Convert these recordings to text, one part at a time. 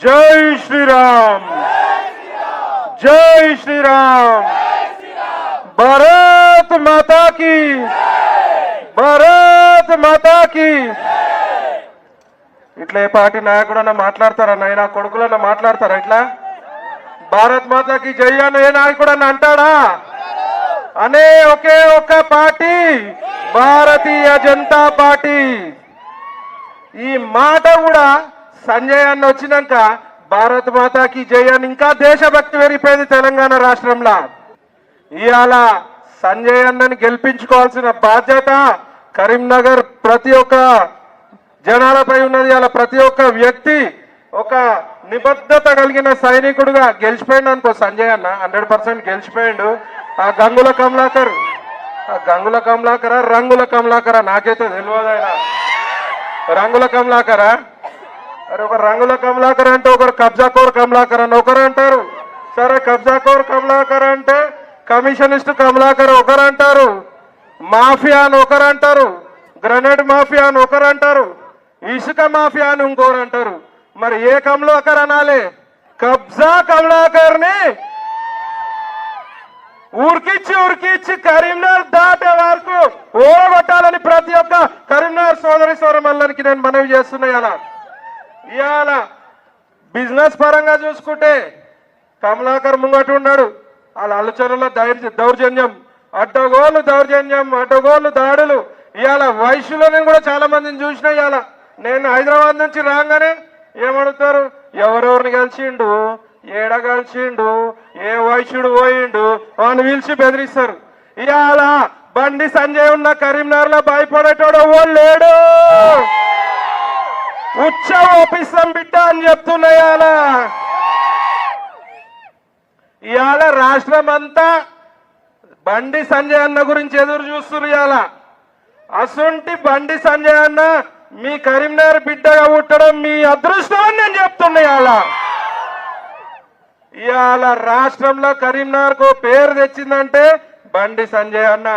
జై శ్రీరామ్ జై శ్రీరామ్ భారత్ మాతా కి భారత్ మాతా కి ఇట్లా ఏ పార్టీ నాయకుడన్నా మాట్లాడతారా నాయన? కొడుకులన్నా మాట్లాడతారా ఇట్లా? భారత్ మాతాకి జై అని ఏ నాయకుడన్నా అంటాడా? అనే ఒకే ఒక్క పార్టీ భారతీయ జనతా పార్టీ. ఈ మాట కూడా సంజయ్ అన్న వచ్చినాక భారత్ మాతాకి జై అని ఇంకా దేశభక్తి పెరిగిపోయింది తెలంగాణ రాష్ట్రంలో. ఇవాళ సంజయ్ అన్నని గెలిపించుకోవాల్సిన బాధ్యత కరీంనగర్ ప్రతి ఒక్క జనాలపై ఉన్నది. అలా ప్రతి ఒక్క వ్యక్తి ఒక నిబద్ధత కలిగిన సైనికుడుగా గెలిచిపోయిండు అనుకో సంజయ్ అన్న. హండ్రెడ్ పర్సెంట్ గెలిచిపోయాడు. ఆ గంగుల కమలాకర్ ఆ గంగుల కమలాకరా రంగుల కమలాకర నాకైతే తెలియదు ఆయన. రంగుల కమలాకరా? మరి ఒక రంగుల కమలాకర్ అంటే ఒకరు కబ్జాకోర్ కమలాకర్ అని ఒకరు అంటారు. సరే కబ్జాకోర్ కమలాకర్ అంటే కమిషనిస్ట్ కమలాకర్ ఒకరు అంటారు. మాఫియా అని ఒకరు అంటారు. గ్రనేడ్ మాఫియా అని ఒకరు అంటారు. ఇసుక మాఫియా అని ఇంకోరు అంటారు. మరి ఏ కమలాకర్ అనాలి? కబ్జా కమలాకర్ని ఉరికిచ్చి ఉరికిచ్చి కరీంనగర్ దాటే వరకు ఓడగొట్టాలని ప్రతి ఒక్క కరీంనగర్ సోదరి సోదరులకి నేను మనవి చేస్తున్నాయి అలా ఇవాళ బిజినెస్ పరంగా చూసుకుంటే కమలాకర్ ముంగట ఉన్నాడు. వాళ్ళ ఆలోచనలో దౌర్జ దౌర్జన్యం అడ్డగోలు దౌర్జన్యం అడ్డగోలు దాడులు. ఇవాళ వయసులో నేను కూడా చాలా మందిని చూసిన ఇవాళ నేను హైదరాబాద్ నుంచి రాగానే ఏమడుగుతారు? ఎవరెవరిని కలిసిండు? ఏడ కలిసిండు? ఏ వయసుడు పోయిండు? అని పిలిచి బెదిరిస్తారు. ఇవాళ బండి సంజయ్ ఉన్న కరీంనగర్లో భయపడేటోడు ఎవడు లేడు. ఉచ్చ ఓపిస్తాం బిడ్డ అని చెప్తున్నా ఇవాళ ఇవాళ రాష్ట్రం అంతా బండి సంజయ్ అన్న గురించి ఎదురు చూస్తున్నారు ఇవాళ అసుంటి బండి సంజయ్ అన్న మీ కరీంనగర్ బిడ్డగా పుట్టడం మీ అదృష్టం అని నేను చెప్తున్నా ఇవాళ ఇవాళ రాష్ట్రంలో కరీంనగర్కు పేరు తెచ్చిందంటే బండి సంజయ్ అన్న.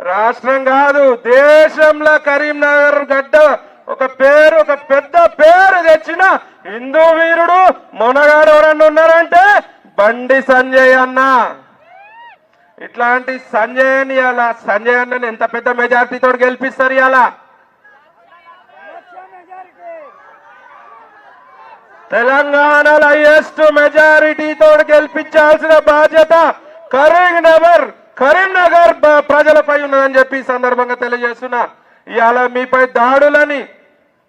రాష్ట్రం కాదు దేశంలో కరీంనగర్ గడ్డ ఒక పేరు ఒక పెద్ద పేరు తెచ్చిన హిందూ వీరుడు మొనగాడు ఎవరన్నా ఉన్నారంటే బండి సంజయ్ అన్న. ఇట్లాంటి సంజయ్ అని ఇవాళ సంజయ్ అన్నని ఎంత పెద్ద మెజార్టీతో గెలిపిస్తారు ఇలా తెలంగాణలో హైయెస్ట్ మెజారిటీతో గెలిపించాల్సిన బాధ్యత కరీంనగర్ కరీంనగర్ ప్రజలపై ఉన్నదని చెప్పి సందర్భంగా తెలియజేస్తున్నా. ఇవాళ మీపై దాడులని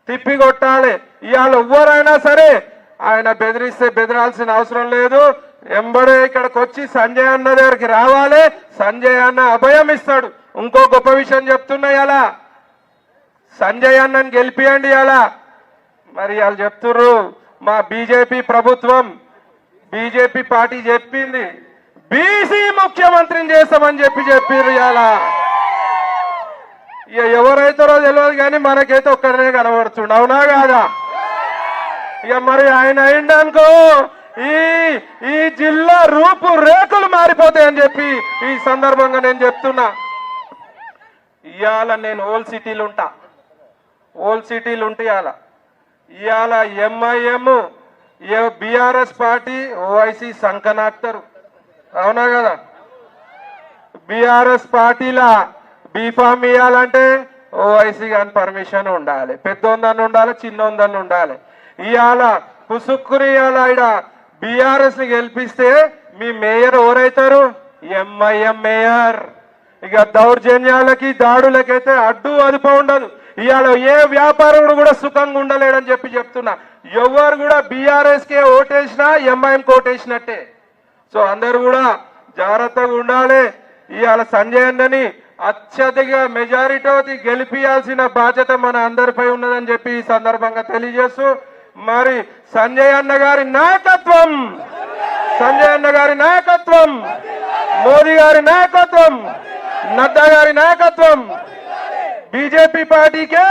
తిప్పికొట్టాలి ఇవాళ ఎవ్వరైనా సరే ఆయన బెదిరిస్తే బెదిరాల్సిన అవసరం లేదు. ఎంబడే ఇక్కడికి వచ్చి సంజయ్ అన్న దగ్గరికి రావాలి. సంజయ్ అన్న అభయం ఇస్తాడు. ఇంకో గొప్ప విషయం చెప్తున్నాయి అలా సంజయ్ అన్నని గెలిపియండి అలా మరి వాళ్ళు చెప్తుర్రు మా బీజేపీ ప్రభుత్వం బీజేపీ పార్టీ చెప్పింది. బీసీ ముఖ్యమంత్రిని చేస్తామని చెప్పి చెప్పిర్రు ఇలా ఇక ఎవరైతారో తెలియదు కానీ మనకైతే ఒక్కడనే కనబడుతుండ. అవునా కాదా? ఇక మరి ఆయన అయిండనుకో ఈ ఈ జిల్లా రూపు రేకులు మారిపోతాయని చెప్పి ఈ సందర్భంగా నేను చెప్తున్నా. ఇవాళ నేను ఓల్డ్ సిటీలు ఉంటా. ఓల్డ్ సిటీలు ఉంటే ఇవాళ ఇవాళ ఎంఐఎం బీఆర్ఎస్ పార్టీ ఓఐసి సంకనాక్తారు. అవునా కదా? బీఆర్ఎస్ పార్టీలా బీఫామ్ ఇవ్వాలంటే ఓఐసి కానీ పర్మిషన్ ఉండాలి. పెద్దోందని ఉండాలి చిన్నోందని ఉండాలి. ఇవాళ పుసుక్కుని ఇవాళ ఇక్కడ బీఆర్ఎస్ గెలిపిస్తే మీ మేయర్ ఎవరైతారు? MIM mayor. ఇక దౌర్జన్యాలకి దాడులకైతే అడ్డు అదుపు ఉండదు. ఇవాళ ఏ వ్యాపారుడు కూడా సుఖంగా ఉండలేడని చెప్పి చెప్తున్నా. ఎవరు కూడా బీఆర్ఎస్కే ఓటేసినా ఎంఐఎం ఓటేసినట్టే. సో అందరు కూడా జాగ్రత్తగా ఉండాలి. ఇవాళ సంజయ్ అన్నని అత్యధిక మెజారిటీ గెలిపియాల్సిన బాధ్యత మన అందరిపై ఉన్నదని చెప్పి ఈ సందర్భంగా తెలియజేస్తూ మరి సంజయ్ అన్న గారి నాయకత్వం సంజయ్ అన్న గారి నాయకత్వం మోదీ గారి నాయకత్వం నడ్డా గారి నాయకత్వం బీజేపీ పార్టీకే